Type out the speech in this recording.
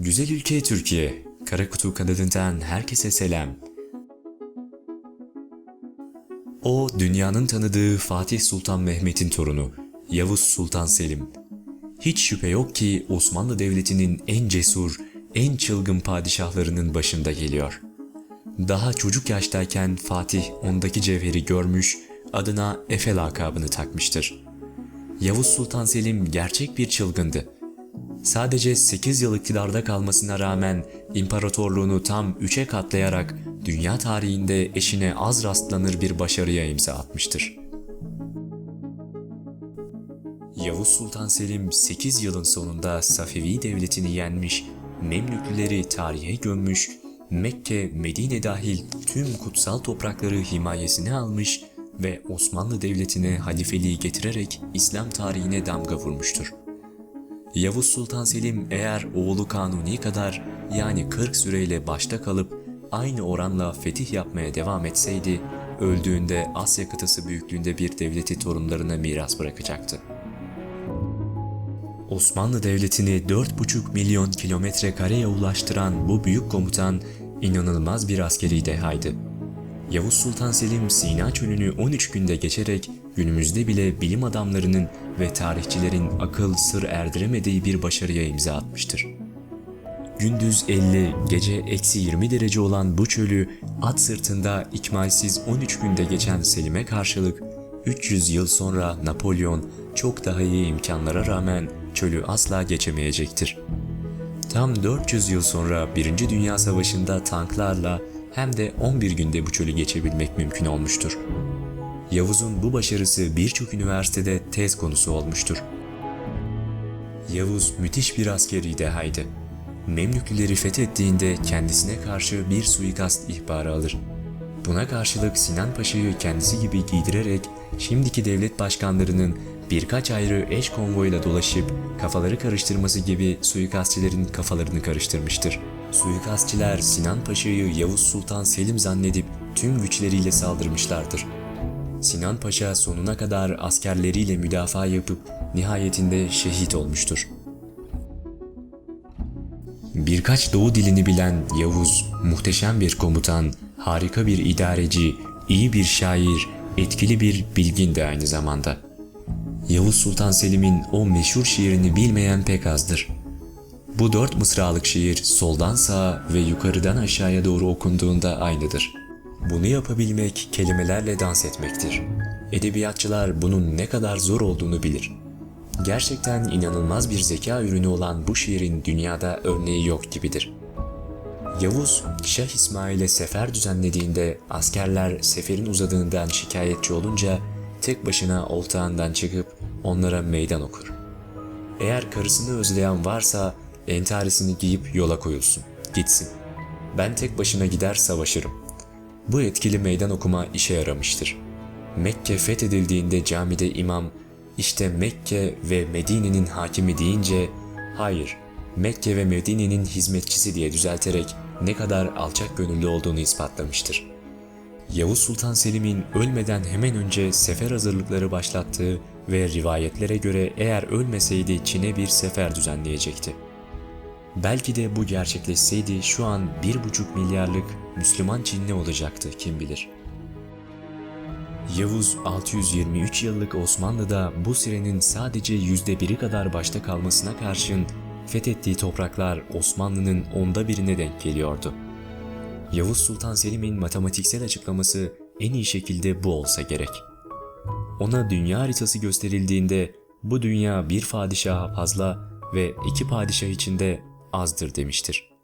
Güzel ülke Türkiye, Karakutu kanalından herkese selam. O, dünyanın tanıdığı Fatih Sultan Mehmet'in torunu, Yavuz Sultan Selim. Hiç şüphe yok ki Osmanlı Devleti'nin en cesur, en çılgın padişahlarının başında geliyor. Daha çocuk yaştayken Fatih ondaki cevheri görmüş, adına Efe lakabını takmıştır. Yavuz Sultan Selim gerçek bir çılgındı. Sadece 8 yıl iktidarda kalmasına rağmen imparatorluğunu tam 3'e katlayarak dünya tarihinde eşine az rastlanır bir başarıya imza atmıştır. Yavuz Sultan Selim 8 yılın sonunda Safevi devletini yenmiş, Memlüklüleri tarihe gömmüş, Mekke, Medine dahil tüm kutsal toprakları himayesine almış ve Osmanlı Devleti'ne halifeliği getirerek İslam tarihine damga vurmuştur. Yavuz Sultan Selim eğer oğlu Kanuni kadar yani 40 süreyle başta kalıp aynı oranla fetih yapmaya devam etseydi, öldüğünde Asya kıtası büyüklüğünde bir devleti torunlarına miras bırakacaktı. Osmanlı Devleti'ni 4,5 milyon kilometre kareye ulaştıran bu büyük komutan inanılmaz bir askeri dehaydı. Yavuz Sultan Selim Sina çölünü 13 günde geçerek günümüzde bile bilim adamlarının ve tarihçilerin akıl sır erdiremediği bir başarıya imza atmıştır. Gündüz 50, gece eksi 20 derece olan bu çölü at sırtında ikmalsiz 13 günde geçen Selim'e karşılık 300 yıl sonra Napolyon çok daha iyi imkanlara rağmen çölü asla geçemeyecektir. Tam 400 yıl sonra 1. Dünya Savaşı'nda tanklarla hem de 11 günde bu çölü geçebilmek mümkün olmuştur. Yavuz'un bu başarısı birçok üniversitede tez konusu olmuştur. Yavuz müthiş bir askeri dehaydı. Memlüklüleri fethettiğinde kendisine karşı bir suikast ihbarı alır. Buna karşılık Sinan Paşa'yı kendisi gibi giydirerek şimdiki devlet başkanlarının birkaç ayrı eş konvoyla dolaşıp kafaları karıştırması gibi suikastçilerin kafalarını karıştırmıştır. Suikastçiler Sinan Paşa'yı Yavuz Sultan Selim zannedip tüm güçleriyle saldırmışlardır. Sinan Paşa sonuna kadar askerleriyle müdafaa yapıp nihayetinde şehit olmuştur. Birkaç doğu dilini bilen Yavuz, muhteşem bir komutan, harika bir idareci, iyi bir şair, etkili bir bilgin de aynı zamanda. Yavuz Sultan Selim'in o meşhur şiirini bilmeyen pek azdır. Bu dört mısralık şiir soldan sağa ve yukarıdan aşağıya doğru okunduğunda aynıdır. Bunu yapabilmek kelimelerle dans etmektir. Edebiyatçılar bunun ne kadar zor olduğunu bilir. Gerçekten inanılmaz bir zeka ürünü olan bu şiirin dünyada örneği yok gibidir. Yavuz, Şah İsmail'e sefer düzenlediğinde askerler seferin uzadığından şikayetçi olunca tek başına oltağından çıkıp onlara meydan okur. Eğer karısını özleyen varsa entarisini giyip yola koyulsun, gitsin. Ben tek başına gider savaşırım. Bu etkili meydan okuma işe yaramıştır. Mekke fethedildiğinde camide imam işte Mekke ve Medine'nin hakimi deyince hayır Mekke ve Medine'nin hizmetçisi diye düzelterek ne kadar alçak gönüllü olduğunu ispatlamıştır. Yavuz Sultan Selim'in ölmeden hemen önce sefer hazırlıkları başlattığı ve rivayetlere göre eğer ölmeseydi Çin'e bir sefer düzenleyecekti. Belki de bu gerçekleşseydi şu an 1,5 milyarlık Müslüman Çinli olacaktı kim bilir. Yavuz 623 yıllık Osmanlı'da bu sürenin sadece yüzde biri kadar başta kalmasına karşın fethettiği topraklar Osmanlı'nın onda birine denk geliyordu. Yavuz Sultan Selim'in matematiksel açıklaması en iyi şekilde bu olsa gerek. Ona dünya haritası gösterildiğinde bu dünya bir padişaha fazla ve iki padişah içinde azdır demiştir.